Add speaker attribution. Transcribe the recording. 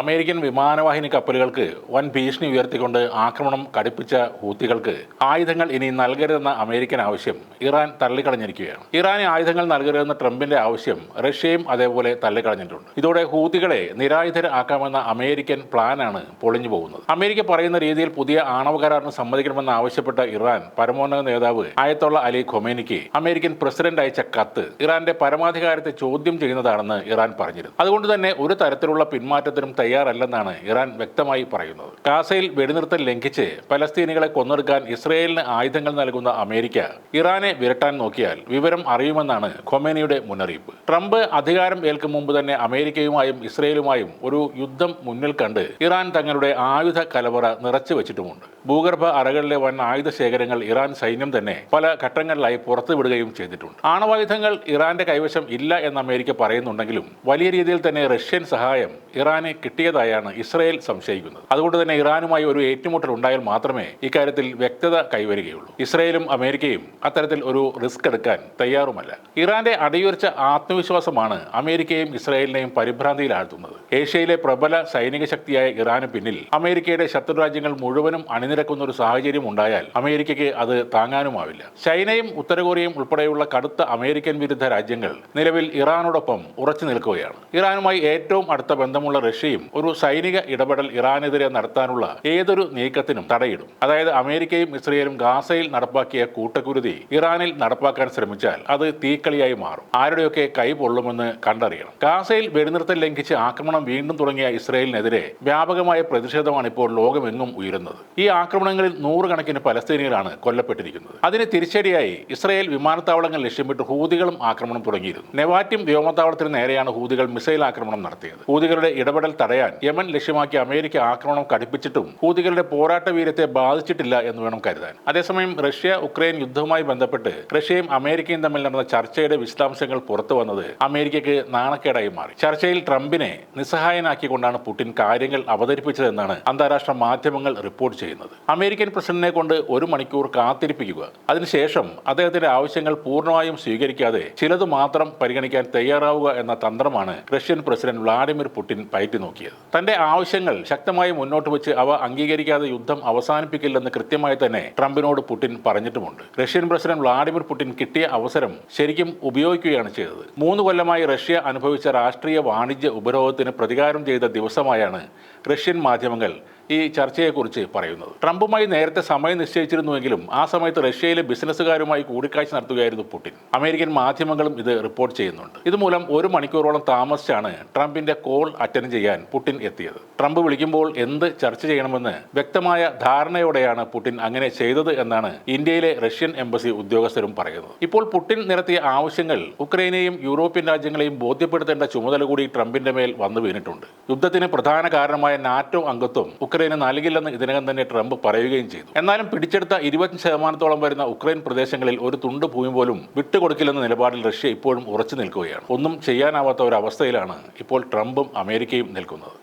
Speaker 1: American വിമാനവാഹിനി കപ്പലുകൾക്ക് വൻ ഭീഷണി ഉയർത്തിക്കൊണ്ട് ആക്രമണം കടുപ്പിച്ച ഹൂത്തികൾക്ക് ആയുധങ്ങൾ ഇനി നൽകരുതെന്ന അമേരിക്കൻ ആവശ്യം ഇറാൻ തള്ളിക്കളഞ്ഞിരിക്കുകയാണ്. ഇറാന് ആയുധങ്ങൾ നൽകരുതെന്ന ട്രംപിന്റെ ആവശ്യം റഷ്യയും അതേപോലെ തള്ളിക്കളഞ്ഞിട്ടുണ്ട്. ഇതോടെ ഹൂത്തികളെ നിരായുധരാക്കാമെന്ന അമേരിക്കൻ പ്ലാനാണ് പൊളിഞ്ഞു പോകുന്നത്. അമേരിക്ക പറയുന്ന രീതിയിൽ പുതിയ ആണവ കരാറിന് സമ്മതിക്കണമെന്ന് ആവശ്യപ്പെട്ട ഇറാൻ പരമോന്നത നേതാവ് ആയത്തുള്ള അലി ഖൊമേനിക്ക് അമേരിക്കൻ പ്രസിഡന്റ് അയച്ച കത്ത് ഇറാന്റെ പരമാധികാരത്തെ ചോദ്യം ചെയ്യുന്നതാണെന്ന് ഇറാൻ പറഞ്ഞിരുന്നു. അതുകൊണ്ട് തന്നെ ഒരു തരത്തിലുള്ള പിന്മാറ്റത്തിനും തയ്യാറല്ലെന്നാണ് ഇറാൻ വ്യക്തമായി പറയുന്നത്. ഗാസയിൽ വെടിനിർത്തൽ ലംഘിച്ച് പലസ്തീനികളെ കൊന്നെടുക്കാൻ ഇസ്രയേലിന് ആയുധങ്ങൾ നൽകുന്ന അമേരിക്ക ഇറാനെ വിരട്ടാൻ നോക്കിയാൽ വിവരം അറിയുമെന്നാണ് ഖൊമേനിയുടെ മുന്നറിയിപ്പ്. ട്രംപ് അധികാരം ഏൽക്കും മുമ്പ് തന്നെ അമേരിക്കയുമായും ഇസ്രയേലുമായും ഒരു യുദ്ധം മുന്നിൽ കണ്ട് ഇറാൻ തങ്ങളുടെ ആയുധ കലവറ നിറച്ചു വെച്ചിട്ടുമുണ്ട്. ഭൂഗർഭ അറകളിലെ വൻ ആയുധ ശേഖരങ്ങൾ ഇറാൻ സൈന്യം തന്നെ പല ഘട്ടങ്ങളിലായി പുറത്തുവിടുകയും ചെയ്തിട്ടുണ്ട്. ആണവായുധങ്ങൾ ഇറാന്റെ കൈവശം ഇല്ല എന്ന് അമേരിക്ക പറയുന്നുണ്ടെങ്കിലും വലിയ രീതിയിൽ തന്നെ റഷ്യൻ സഹായം ഇറാന് കിട്ടിയതായാണ് ഇസ്രയേൽ സംശയിക്കുന്നത്. അതുകൊണ്ട് തന്നെ ഇറാനുമായി ഒരു ഏറ്റുമുട്ടൽ ഉണ്ടായാൽ മാത്രമേ ഇക്കാര്യത്തിൽ വ്യക്തത കൈവരികയുള്ളൂ. ഇസ്രയേലും അമേരിക്കയും അത്തരത്തിൽ ഒരു റിസ്ക് എടുക്കാൻ തയ്യാറുമല്ല. ഇറാന്റെ അടിയുറച്ച ആത്മവിശ്വാസമാണ് അമേരിക്കയും ഇസ്രയേലിനെയും പരിഭ്രാന്തിയിലാഴ്ത്തുന്നത്. ഏഷ്യയിലെ പ്രബല സൈനിക ശക്തിയായ ഇറാന് പിന്നിൽ അമേരിക്കയുടെ ശത്രുരാജ്യങ്ങൾ മുഴുവനും അണിനിരക്കുന്ന ഒരു സാഹചര്യം ഉണ്ടായാൽ അമേരിക്കയ്ക്ക് അത് താങ്ങാനുമാവില്ല. ചൈനയും ഉത്തരകൊറിയയും ഉൾപ്പെടെയുള്ള കടുത്ത അമേരിക്കൻ വിരുദ്ധ രാജ്യങ്ങൾ നിലവിൽ ഇറാനോടൊപ്പം ഉറച്ചു നിൽക്കുകയാണ്. ഇറാനുമായി ഏറ്റവും അടുത്ത ബന്ധമുള്ള റഷ്യയും ഒരു സൈനിക ഇടപെടൽ ഇറാനെതിരെ നടത്താനുള്ള ഏതൊരു നീക്കത്തിനും തടയിടും. അതായത് അമേരിക്കയും ഇസ്രയേലും ഗാസയിൽ നടപ്പാക്കിയ കൂട്ടക്കുരുതി ഇറാനിൽ നടപ്പാക്കാൻ ശ്രമിച്ചാൽ അത് തീക്കളിയായി മാറും. ആരുടെയൊക്കെ കൈ പൊള്ളുമെന്ന് കണ്ടറിയണം. ഗാസയിൽ വെടിനിർത്തൽ ലംഘിച്ച് ആക്രമണം വീണ്ടും തുടങ്ങിയ ഇസ്രയേലിനെതിരെ വ്യാപകമായ പ്രതിഷേധമാണ് ഇപ്പോൾ ലോകമെങ്ങും ഉയരുന്നത്. ഈ ആക്രമണങ്ങളിൽ നൂറുകണക്കിന് പലസ്തീനികളാണ് കൊല്ലപ്പെട്ടിരിക്കുന്നത്. അതിന് തിരിച്ചടിയായി ഇസ്രയേൽ വിമാനത്താവളങ്ങൾ ലക്ഷ്യമിട്ട് ഹൂതികളും ആക്രമണം തുടങ്ങിയിരുന്നു. നെവാറ്റിം വ്യോമത്താവളത്തിന് നേരെയാണ് ഹൂതികൾ മിസൈൽ ആക്രമണം നടത്തിയത്. ഹൂതികളുടെ ഇടപെടൽ തടയാൻ യമൻ ലക്ഷ്യമാക്കി അമേരിക്ക ആക്രമണം കടുപ്പിച്ചിട്ടും ഹൂതികളുടെ പോരാട്ട വീര്യത്തെ ബാധിച്ചിട്ടില്ല എന്ന് വേണം കരുതാൻ. അതേസമയം റഷ്യ ഉക്രൈൻ യുദ്ധവുമായി ബന്ധപ്പെട്ട് റഷ്യയും അമേരിക്കയും തമ്മിൽ നടന്ന ചർച്ചയുടെ വിശദാംശങ്ങൾ പുറത്തു വന്നത് അമേരിക്കയ്ക്ക് നാണക്കേടായി മാറി. ചർച്ചയിൽ ട്രംപിനെ നിസ്സഹായനാക്കിക്കൊണ്ടാണ് പുടിൻ കാര്യങ്ങൾ അവതരിപ്പിച്ചതെന്നാണ് അന്താരാഷ്ട്ര മാധ്യമങ്ങൾ റിപ്പോർട്ട് ചെയ്യുന്നത്. അമേരിക്കൻ പ്രസിഡന്റിനെ കൊണ്ട് ഒരു മണിക്കൂർ കാത്തിരിപ്പിക്കുക അതിനുശേഷം അദ്ദേഹത്തിന്റെ ആവശ്യങ്ങൾ പൂർണമായും സ്വീകരിക്കാതെ ചിലത് മാത്രം പരിഗണിക്കാൻ തയ്യാറാവുക എന്ന തന്ത്രമാണ് റഷ്യൻ പ്രസിഡന്റ് വ്ളാഡിമിർ പുടിൻ പയറ്റി നോക്കിയത് തന്റെ ആവശ്യങ്ങൾ ശക്തമായി മുന്നോട്ട് വെച്ച് അവ അംഗീകരിക്കാതെ യുദ്ധം അവസാനിപ്പിക്കില്ലെന്ന് കൃത്യമായി തന്നെ ട്രംപിനോട് പുടിൻ പറഞ്ഞിട്ടുമുണ്ട്. റഷ്യൻ പ്രസിഡന്റ് വ്ളാഡിമിർ പുടിൻ കിട്ടിയ അവസരം ശരിക്കും ഉപയോഗിക്കുകയാണ് ചെയ്തത്. മൂന്ന് കൊല്ലമായി റഷ്യ അനുഭവിച്ച രാഷ്ട്രീയ വാണിജ്യ ഉപരോധത്തിന് പ്രതികാരം ചെയ്ത ദിവസമായാണ് റഷ്യൻ മാധ്യമങ്ങൾ ഈ ചർച്ചയെക്കുറിച്ച് പറയുന്നത്. ട്രംപുമായി നേരത്തെ സമയം നിശ്ചയിച്ചിരുന്നുവെങ്കിലും ആ സമയത്ത് റഷ്യയിലെ ബിസിനസ്സുകാരുമായി കൂടിക്കാഴ്ച നടത്തുകയായിരുന്നു പുടിൻ. അമേരിക്കൻ മാധ്യമങ്ങളും ഇത് റിപ്പോർട്ട് ചെയ്യുന്നുണ്ട്. ഇതുമൂലം ഒരു മണിക്കൂറോളം താമസിച്ചാണ് ട്രംപിന്റെ കോൾ അറ്റൻഡ് ചെയ്യാൻ പുടിൻ എത്തിയത്. ട്രംപ് വിളിക്കുമ്പോൾ എന്ത് ചർച്ച ചെയ്യണമെന്ന് വ്യക്തമായ ധാരണയോടെയാണ് പുടിൻ അങ്ങനെ ചെയ്തത് എന്നാണ് ഇന്ത്യയിലെ റഷ്യൻ എംബസി ഉദ്യോഗസ്ഥരും പറയുന്നത്. ഇപ്പോൾ പുടിൻ നിരത്തിയ ആവശ്യങ്ങൾ ഉക്രൈനെയും യൂറോപ്യൻ രാജ്യങ്ങളെയും ബോധ്യപ്പെടുത്തേണ്ട ചുമതല കൂടി ട്രംപിന്റെ മേൽ വന്നു വീണിട്ടുണ്ട് യുദ്ധത്തിന് പ്രധാന കാരണമായ നാറ്റോ അംഗത്വം ഉക്രൈന് നൽകില്ലെന്ന് ഇതിനകം തന്നെ ട്രംപ് പറയുകയും ചെയ്തു. എന്നാലും പിടിച്ചെടുത്ത ഇരുപത്തി ശതമാനത്തോളം വരുന്ന ഉക്രൈൻ പ്രദേശങ്ങളിൽ ഒരു തുണ്ട് ഭൂമി പോലും വിട്ടുകൊടുക്കില്ലെന്ന നിലപാടിൽ റഷ്യ ഇപ്പോഴും ഉറച്ചു നിൽക്കുകയാണ്. ഒന്നും ചെയ്യാനാവാത്ത ഒരു അവസ്ഥയിലാണ് ഇപ്പോൾ ട്രംപും അമേരിക്കയും നിൽക്കുന്നത്.